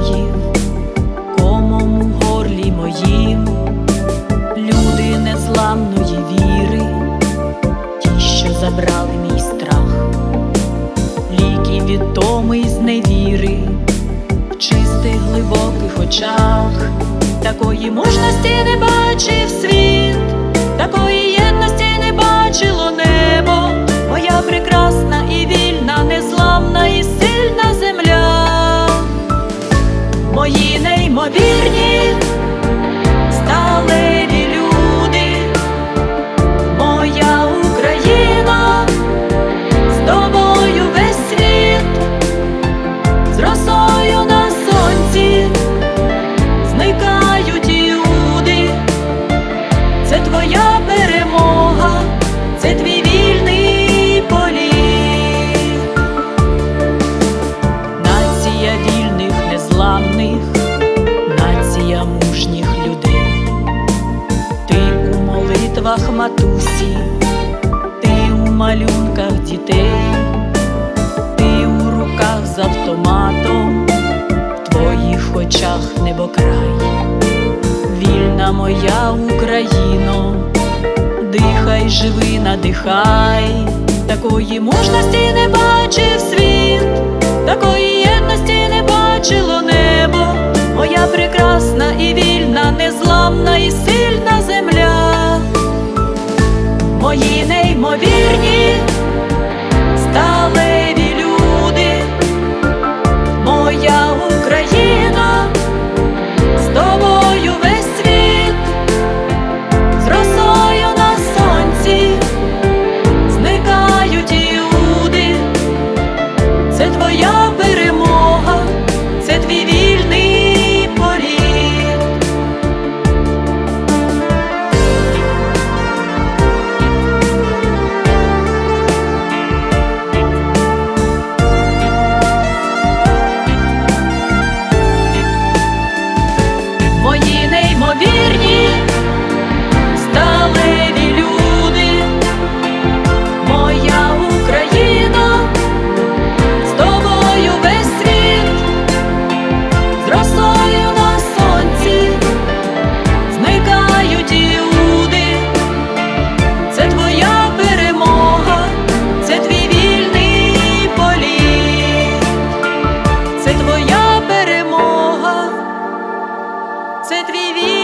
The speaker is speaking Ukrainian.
поїв, комом у горлі моїм, люди незламної віри, ті, що забрали мій страх, ліки відомий з невіри, в чистих глибоких очах, такої мужності не бачив світ. Матусі, ти у малюнках дітей, ти у руках з автоматом, в твоїх очах небокрай. Вільна моя Україно, дихай, живи, надихай, такої мужності не бачив світ, це твій вік.